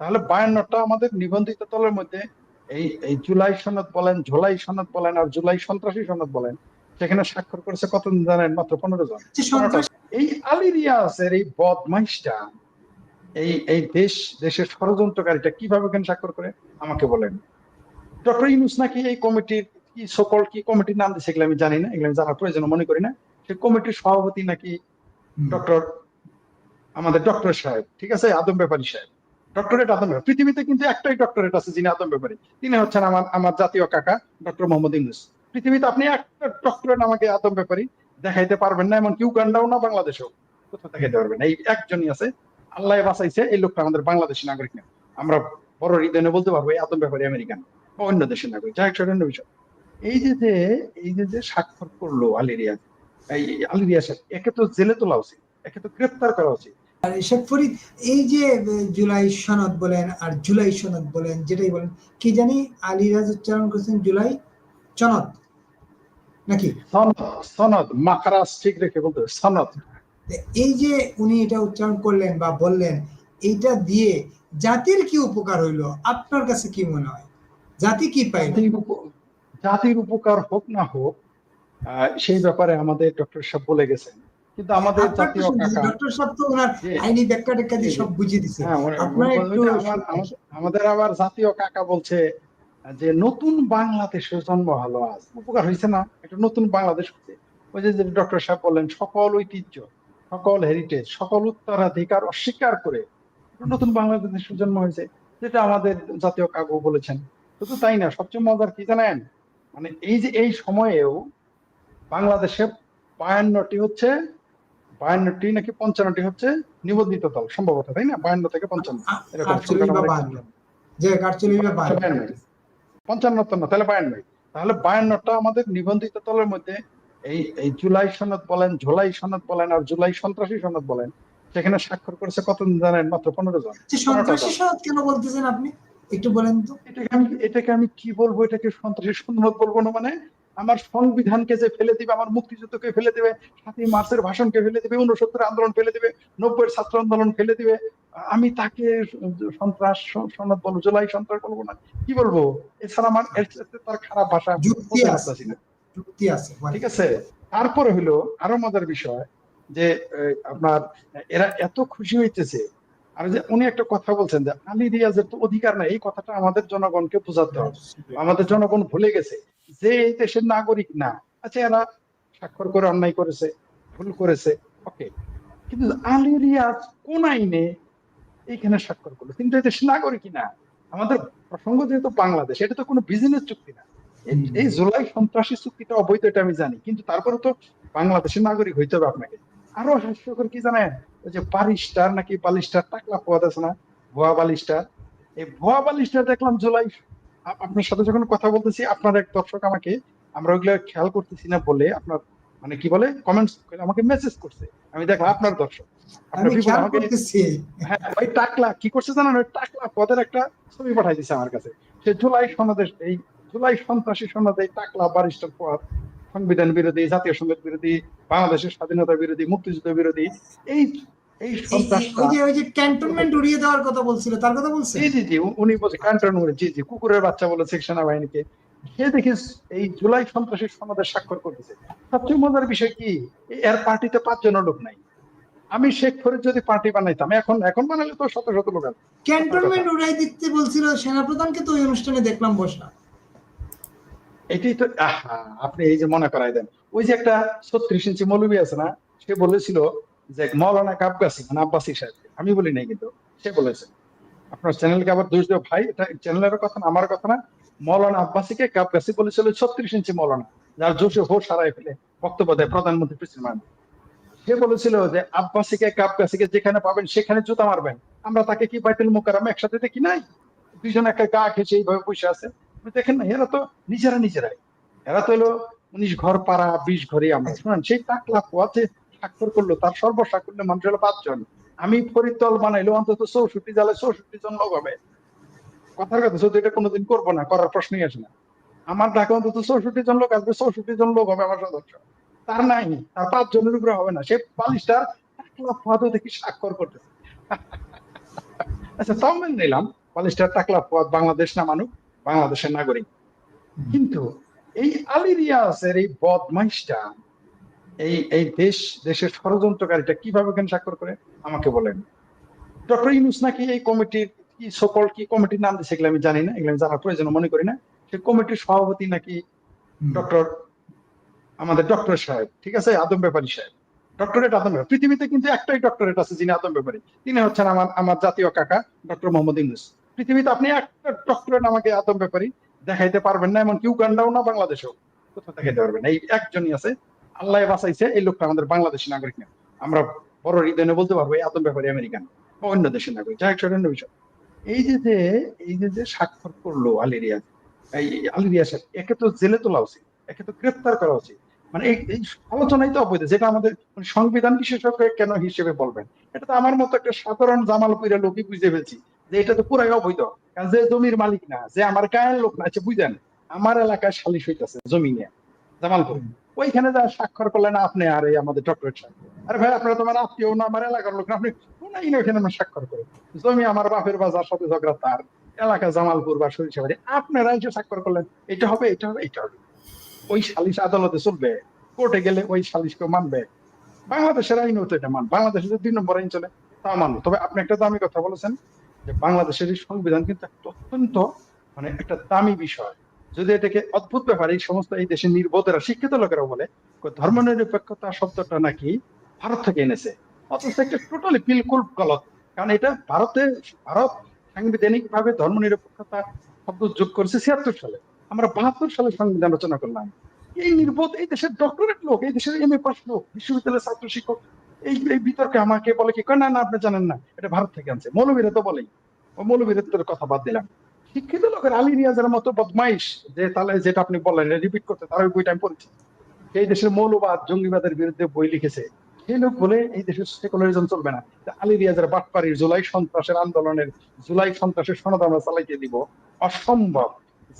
তাহলে বায়ান্নটা আমাদের নিবন্ধিত দলের মধ্যে এই এই জুলাই সনদ বলেন ঝোলাই সনদ বলেন আর জুলাই সন্ত্রাসী সনদ বলেন সেখানে স্বাক্ষর করেছে কতজন জানেন? মাত্র পনেরো জন। এই আলী রিয়াজের এই বদমাইশটা এই এই দেশ দেশের ষড়যন্ত্রকারীটা কীভাবে কেন স্বাক্ষর করে? আমাকে বলেন। ডক্টর ইউনুস নাকি এই কমিটির কি সকল কি কমিটির নাম দিয়েছে এগুলো আমি জানি না এগুলো আমি জানার প্রয়োজন মনে করি না। সে কমিটির সভাপতি নাকি ডক্টর আমাদের ডক্টর সাহেব ঠিক আছে? আদম ব্যাপারী সাহেব। ডক্টরেট আদম ব্যাপারী। পৃথিবীতে কিন্তু একটাই ডক্টরেট আছে যিনি আদম ব্যাপারী। তিনি হচ্ছেন আমার আমার জাতীয় কাকা ডক্টর মোহাম্মদ ইউনুস। পৃথিবীতে আপনি একটা ডক্টরেট আমাকে আদম ব্যাপারী দেখাইতে পারবেন না এমনকি উগান্ডাও না বাংলাদেশেও। কোথাও দেখাইতে পারবেন এই একজনই আছে। আল্লাহ বাঁচাইছে এই লোকটা আমাদের বাংলাদেশি নাগরিক না। আমরা বড় হৃদয় বলতে পারব এই আদম ব্যাপারী আমেরিকান বা অন্য দেশের নাগরিক। যাই হোক অন্য বিষয়। এই যে যে এই যে যে স্বাক্ষর করল আলিরিয়া এই আলিরিয়া সাহেব একে তো জেলে তোলা উচিত একে তো গ্রেপ্তার করা উচিত। আর শেখ ফরিদ এই যে জুলাই সনদ বলেন আর জুলাই সনদ বলেন যেটাই বলেন কি জানি আলিরাজ উচ্চারণ করছেন জুলাই সনদ? নাকি? সনদ মাকারাস ঠিক রেখে বলতে সনদ। এই যে উনি এটা উচ্চারণ করলেন বা বললেন এইটা দিয়ে জাতির কি উপকার হইল? আপনার কাছে কি মনে হয়? জাতি কি পাইল? জাতির উপকার হোক না হোক সেই ব্যাপারে আমাদের ডক্টর সাহেব বলে গেছেন। কিন্তু আমাদের জাতীয় ডক্টর সাহেব তো ওনার আইনি ব্যাখ্যা টেক্কা দিয়ে সব বুঝিয়ে দিছে। হ্যাঁ, আপনারা একটু আমাদের আবার জাতীয় কাকা বলছে যে নতুন বাংলাদেশের জন্ম হলো আজ। উপকার হয়েছে না? একটা নতুন বাংলাদেশ হচ্ছে ওই যে ডক্টর সাহেব বললেন সকল ঐতিহ্য সকল হেরিটেজ সকল উত্তরাধিকার অস্বীকার করে নতুন বাংলাদেশের জন্ম হয়েছে যেটা আমাদের জাতীয় কাকু বলেছেন। শুধু তাই না সবচেয়ে মজার কি জানেন? মানে এই যে এই সময়েও বাংলাদেশে বায়ান্নটি হচ্ছে বায়ান্নটি নাকি পঞ্চান্নটি হচ্ছে নিবন্ধিত দল সম্ভবত তাই না? বায়ান্ন থেকে পঞ্চান্ন। এরকম যে পঞ্চান্ন তো না তাহলে বায়ান্ন। তাহলে বায়ান্নটা আমাদের নিবন্ধিত দলের মধ্যে এই এই জুলাই সনদ বলেন ঝোলাই সনদ বলেন আর জুলাই সন্ত্রাসী সনদ বলেন সেখানে স্বাক্ষর করেছে কতজন জানেন? মাত্র পনেরো জন। সন্ত্রাসী সনদ কেন বলতেছেন আপনি? একটু বলেন তো। এটাকে আমি এটাকে আমি কি বলব? এটাকে সন্ত্রাসী সনদ বলব না মানে আমার সংবিধানকে যে ফেলে দিবে আমার মুক্তিযুদ্ধকে ফেলে দিবে সাতই মার্চের ভাষণকে ফেলে দিবে উনসত্তর আন্দোলন ফেলে দিবে নব্বই ছাত্র আন্দোলন ফেলে দিবে আমি তাকে সন্ত্রাস সনদ বলব জুলাই সন্ত্রাস বলব না কি বলব? এছাড়া আমার তার খারাপ ভাষা যুক্তি আছে। ঠিক আছে? তারপরে হলো আরও মজার বিষয় যে আপনার এরা এত খুশি হইতেছে। আর যে উনি একটা কথা বলছেন যে আলী রিয়াজের তো অধিকার নাই এই কথাটা আমাদের জনগণকে বোঝাতে হবে। আমাদের জনগণ ভুলে গেছে। যে এই দেশের নাগরিক না আচ্ছা এরা স্বাক্ষর করে অন্যায় করেছে ভুল করেছে ওকে। কিন্তু আলী রিয়াজ কোন আইনে এইখানে স্বাক্ষর করল? কিন্তু এই দেশের নাগরিকই না। আমাদের প্রসঙ্গ যেহেতু বাংলাদেশ এটা তো কোনো বিজনেস চুক্তি না। এই- জুলাই সন্ত্রাসী চুক্তিটা অবৈধ এটা আমি জানি। কিন্তু তারপরে তো বাংলাদেশের নাগরিক হইতে হবে আপনাকে। আরও হাস্যকর কি জানেন? ওই যে বালিস্টার নাকি বালিস্টার টাকলা পোয়াত আছে না? ভুয়া বালিস্টার এই ভুয়া বালিস্টার দেখলাম জুলাই আপনার সাথে যখন কথা বলতেছি আপনার এক দর্শক আমাকে আমরা ওইগুলো খেয়াল করতেছি না বলে আপনার মানে কি বলে কমেন্টস আমাকে মেসেজ করছে। আমি দেখলাম আপনার দর্শক। হ্যাঁ ওই টাকলা কি করছে জানেন? ওই টাকলা পদের একটা ছবি পাঠাই দিছে আমার কাছে। সে জুলাই সনদের এই জুলাই সন্ত্রাসী সনদ টাকলা বারিস্টার পদ সংবিধান বিরোধী জাতীয় সংগীত বিরোধী বাংলাদেশের স্বাধীনতা বিরোধী মুক্তিযুদ্ধ বিরোধী এই এই এই- ওই যে ওই যে ক্যান্টনমেন্ট উড়িয়ে দেওয়ার কথা বলছিল তার কথা বলছে? জি জি জি উনি বলছে কান্ট্রন জি জি কুকুরের বাচ্চা বলেছে সেনাবাহিনীকে সে দেখিস এই জুলাই সন্ত্রাসী সনদের স্বাক্ষর করতেছে। সবচেয়ে মজার বিষয় কি এর পার্টিতে পাঁচজনের লোক নাই। আমি শেখ ফরিদ যদি পার্টি বানাইতাম এখন এখন বানালে তো শত শত লোক আছে। ক্যান্টনমেন্ট উড়াই দিতে বলছিল সেনাপ্রধানকে তো ওই অনুষ্ঠানে দেখলাম বসা। এটাই তো আহা আপনি এই যে মনে করাই দেন। ওই যে একটা ছত্রিশ ইঞ্চি মৌলবী আছে না সে বলেছিল যে মৌলানা কাবগাছি মানে আব্বাসী সাহেব, আমি বলি নাই কিন্তু, সে বলেছে। আপনার চ্যানেলকে আবার দোষ দেব ভাই, এটা চ্যানেলের কথা না, আমার কথা না। মৌলানা আব্বাসীকে কাবগাছি বলেছিল ছত্রিশ ইঞ্চি মৌলানা, যার জোশে হোশ হারাই ফেলে বক্তব্য দেয় প্রধানমন্ত্রী প্রেসিডেন্ট সে বলেছিল যে আব্বাসীকে কাবগাছিকে যেখানে পাবেন সেখানে জুতা মারবেন। আমরা তাকে কি বাইতুল মোকাররম একসাথে দেখি নাই? দুজন একটা গা খেয়েছে এইভাবে বসে আছে। দেখেন না, এরা তো নিজেরা নিজেরাই। এরা তো হলো উনিশ ঘর পাড়া, বিশ ঘরে আমরা। শুনেন সেই টাকলা পোয়াতে স্বাক্ষর করল, তার সর্বস্বাক্ষর মানুষ হলো পাঁচজন। আমি ফরিদ দল বানাইলো, অন্তত চৌষট্টি জালে চৌষট্টি জন লোক হবে। কথার কথা, শুধু এটা কোনোদিন করব না, করার প্রশ্নই আসে না। আমার ঢাকা অন্তত চৌষট্টি জন লোক আসবে, চৌষট্টি জন লোক হবে আমার সদস্য। তার নাই, তার পাঁচ জনের উপরে হবে না। সে বালিশটার টাকলা পোয়াতে দেখি স্বাক্ষর করতেছে। আচ্ছা তাও মেনে নিলাম। পলিস্টার টাকলা পথ বাংলাদেশ না মানুষ বাংলাদেশের নাগরিক। কিন্তু এই আলিরিয়াসের এই বদমাইশটা এই এই দেশ দেশের ষড়যন্ত্রকারীটা কীভাবে কেন স্বাক্ষর করে? আমাকে বলেন। ডক্টর ইউনুস নাকি এই কমিটির কি সকল কি কমিটির নাম দিচ্ছে এগুলো আমি জানি না এগুলো আমি জানার প্রয়োজন মনে করি না। সেই কমিটির সভাপতি নাকি ডক্টর আমাদের ডক্টর সাহেব ঠিক আছে? আদম ব্যাপারী সাহেব। ডক্টরেট আদম ব্যাপারী। পৃথিবীতে কিন্তু একটাই ডক্টরেট আছে যিনি আদম ব্যাপারী। তিনি হচ্ছেন আমার আমার জাতীয় কাকা ডক্টর মোহাম্মদ ইউনুস। পৃথিবীতে আপনি একটা ডক্টরেট আমাকে আদম ব্যাপারী দেখাইতে পারবেন না এমনকি উগান্ডাও না বাংলাদেশেও। কোথাও দেখাইতে পারবেন এই একজনই আছে। আল্লাহ বাঁচাইছে, এই লোকটা আমাদের বাংলাদেশি নাগরিক না। আমরা বড় হৃদয় বলতে পারব, এই ব্যাপারী আমেরিকান বা অন্য দেশের নাগরিক, যাই হোক অন্য বিষয়। এই যে যে, এই যে যে স্বাক্ষর করল আলিরিয়া আলিরিয়া সাহেব, একে তো জেলে তোলা উচিত, একে তো গ্রেপ্তার করা উচিত। মানে এই আলোচনাই তো অবৈধ, যেটা আমাদের মানে সংবিধান বিশেষজ্ঞ কেন হিসেবে বলবেন? এটা তো আমার মতো একটা সাধারণ জামালপুরের লোকই বুঝে পেরেছি যে এটা তো পুরাই অবৈধ। কারণ যে জমির মালিক না, যে আমার গায়ের লোক না বুঝেন আমার এলাকায় সালিশ হইতেছে জমি নিয়ে জামালপুর। ওইখানে যা স্বাক্ষর করলেন আপনি আর এই আমাদের ডক্টরেট সাহেব। আরে ভাই আপনারা তোমার আত্মীয় না আমার এলাকার লোক আপনি কোনাই না ওইখানে আমার স্বাক্ষর করে। জমি আমার বাপের বাজার সাথে ঝগড়া তার। এলাকা জামালপুর বা সরিষাবাড়ি আপনারা এসে স্বাক্ষর করলেন। এটা হবে এটা হবে এটা হবে। ওই সালিশ আদালতে চলবে। কোর্টে গেলে ওই সালিশকে মানবে। বাংলাদেশের আইনও তো এটা মান বাংলাদেশের যে দুই নম্বর আইন চলে তা মানবো। তবে আপনি একটা দামি কথা বলেছেন যে বাংলাদেশের সংবিধান কিন্তু একটা অত্যন্ত মানে একটা দামি বিষয়। যদি এটাকে অদ্ভুত ব্যাপার, এই সমস্ত এই দেশের নির্বোধেরা, শিক্ষিত লোকেরা বলে ধর্ম নিরপেক্ষতা শব্দটা নাকি ভারত থেকে এনেছে। অথচ একটা টোটালি বিলকুল গলত। কারণ এটা ভারতে, ভারত সাংবিধানিক ভাবে ধর্ম নিরপেক্ষতা শব্দ যোগ করেছে ছিয়াত্তর সালে। আমরা বাহাত্তর সালে সংবিধান রচনা করলাম। এই নির্বোধ, এই দেশের ডক্টরেট লোক, এই দেশের এম এ পাস লোক, বিশ্ববিদ্যালয়ের ছাত্র শিক্ষক, এই এই বিতর্কে আমাকে বলে কি না না, আপনি জানেন না, এটা ভারত থেকে আনছে। মৌলবীরা তো বলেই। ও মৌলবীরা তোর কথা বাদ দিলাম। শিক্ষিত লোকের আলী রিয়াজের মতো বদমাইশ যে তাহলে যেটা আপনি বললেন রিপিট করতে তার ওই বইটা আমি পড়েছি। এই দেশের মৌলবাদ, জঙ্গিবাদের বিরুদ্ধে বই লিখেছে। সেই লোক বলে এই দেশের সেকুলারিজম চলবে না। আলী রিয়াজের বাটপাড়ির জুলাই সন্ত্রাসের আন্দোলনের জুলাই সন্ত্রাসের সনদ আমরা চালাইতে দিব। অসম্ভব।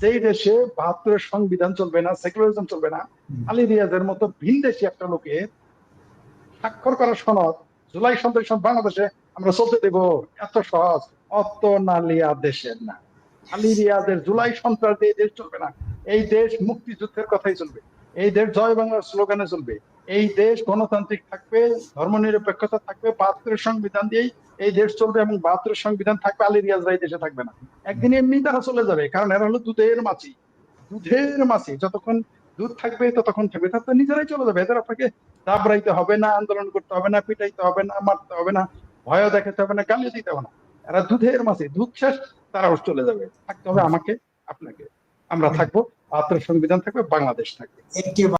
যেই দেশে বাহাত্তরের সংবিধান চলবে না সেকুলারিজম চলবে না, আলী রিয়াজের মতো ভিনদেশি একটা লোকে স্বাক্ষর করা সনদ, জুলাই সন্ত্রাস বাংলাদেশে আমরা চলতে দেব। এত সহজ। অত নালিয়া দেশের না। আলী রিয়াজের জুলাই সন্ত্রাস দিয়ে দেশ চলবে না। এই দেশ মুক্তিযুদ্ধের কথাই চলবে। এই দেশ জয় বাংলার স্লোগানে চলবে। এই দেশ গণতান্ত্রিক থাকবে, ধর্মনিরপেক্ষতা থাকবে, বাহাত্তরের সংবিধান দিয়েই এই দেশ চলবে এবং বাহাত্তরের সংবিধান থাকবে আলী রিয়াজরা এই দেশে থাকবে না। একদিন এমনি তারা চলে যাবে, কারণ এরা হলো দুধের মাছি। দুধের মাছি, যতক্ষণ দুধ থাকবে, ততক্ষণ থাকবে তার তো নিজেরাই চলে যাবে। এদের আপনাকে দাবড়াইতে হবে না, আন্দোলন করতে হবে না, পিটাইতে হবে না, মারতে হবে না ভয় দেখাতে হবে না, গালিও দিতে হবে না। এরা দুধের মাঝে, দুধ শেষ, তারাও চলে যাবে। থাকতে হবে আমাকে, আপনাকে। আমরা থাকব, ভারতের সংবিধান থাকবে, বাংলাদেশ থাকবে।